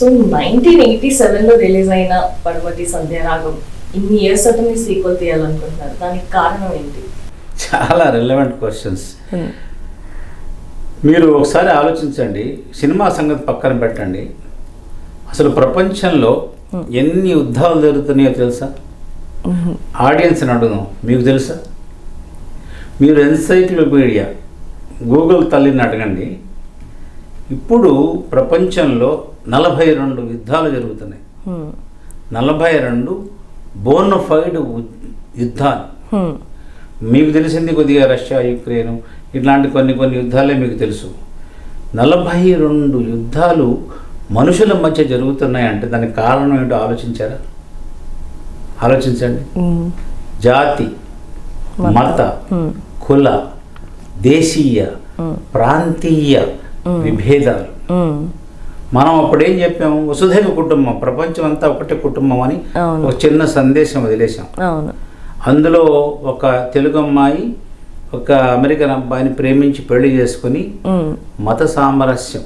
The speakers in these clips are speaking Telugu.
సో నైన్టీన్ ఎయిటీ సెవెన్లో రిలీజ్ అయిన పడమటి సంధ్యారాగం ఇన్ని ఇయర్స్ అటు మీరు సీక్వల్ తీయాలనుకుంటున్నారు. దానికి కారణం ఏంటి? చాలా రిలవెంట్ క్వశ్చన్స్ మీరు ఒకసారి ఆలోచించండి. సినిమా సంగతి పక్కన పెట్టండి. అసలు ప్రపంచంలో ఎన్ని యుద్ధాలు జరుగుతున్నాయో తెలుసా? ఆడియన్స్ని అడుగుదాం. మీకు తెలుసా? మీరు ఎన్సైక్లోపీడియా గూగుల్ తల్లిని అడగండి. ఇప్పుడు ప్రపంచంలో నలభై రెండు యుద్ధాలు జరుగుతున్నాయి. నలభై రెండు బోనఫైడ్ యుద్ధాలు. మీకు తెలిసింది కొద్దిగా రష్యా యుక్రెయిన్ ఇట్లాంటి కొన్ని కొన్ని యుద్ధాలే మీకు తెలుసు. నలభై రెండు యుద్ధాలు మనుషుల మధ్య జరుగుతున్నాయంటే దానికి కారణం ఏంటో ఆలోచించారా? ఆలోచించండి. జాతి మత. కుల దేశీయ ప్రాంతీయ విభేదాలు మనం అప్పుడు ఏం చెప్పాము? వసుధైవ కుటుంబం ప్రపంచం అంతా ఒకటే కుటుంబం అని. ఒక చిన్న సందేశం వదిలేసాం అందులో ఒక తెలుగు అమ్మాయి ఒక అమెరికన్ అబ్బాయిని ప్రేమించి పెళ్ళి చేసుకుని మత సామరస్యం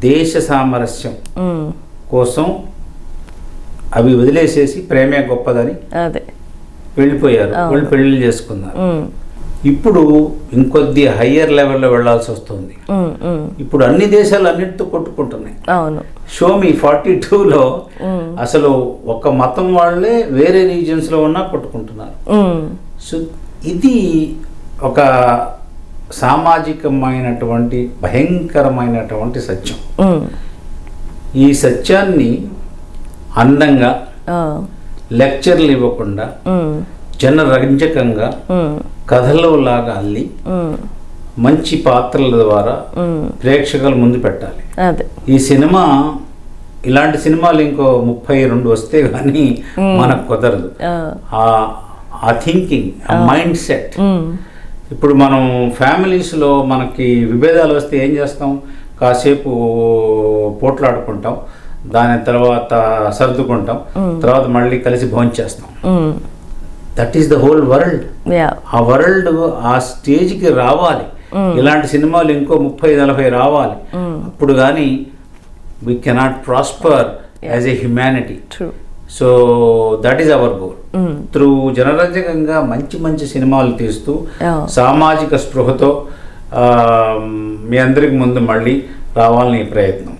దేశ సామరస్యం కోసం అవి వదిలేసేసి ప్రేమే గొప్పదని అదే. వెళ్ళిపోయారు. వాళ్ళు పెళ్ళి చేసుకున్నారు. ఇప్పుడు ఇంకొద్ది హయ్యర్ లెవెల్లో వెళ్ళాల్సి వస్తుంది. ఇప్పుడు అన్ని దేశాలు అన్నిటితో కొట్టుకుంటున్నాయి. అవును. షోమి ఫార్టీ టూలో అసలు ఒక మతం వాళ్ళే వేరే రీజియన్స్లో ఉన్నా కొట్టుకుంటున్నారు. సో ఇది ఒక సామాజికమైనటువంటి భయంకరమైనటువంటి సత్యం. ఈ సత్యాన్ని అందంగా లెక్చర్లు ఇవ్వకుండా జనరంజకంగా కథలో లాగా అల్లి మంచి పాత్రల ద్వారా ప్రేక్షకుల ముందు పెట్టాలి. ఈ సినిమా ఇలాంటి సినిమాలు ఇంకో ముప్పై రెండు వస్తే కానీ మనకు కుదరదు. ఆ, థింకింగ్ ఆ మైండ్ సెట్ ఇప్పుడు మనం ఫ్యామిలీస్లో మనకి విభేదాలు వస్తే ఏం చేస్తాం? కాసేపు పోట్లాడుకుంటాం దాని తర్వాత సర్దుకుంటాం తర్వాత మళ్ళీ కలిసి భోంచేస్తాం. That is the whole world ఆ వరల్డ్ ఆ స్టేజ్కి రావాలి. ఇలాంటి సినిమాలు ఇంకో ముప్పై నలభై రావాలి. అప్పుడు కానీ we cannot prosper as a humanity so that is our goal through జనరంజకంగా మంచి మంచి సినిమాలు తీస్తూ. సామాజిక స్పృహతో మీ అందరికి ముందు మళ్ళీ రావాలని ప్రయత్నం.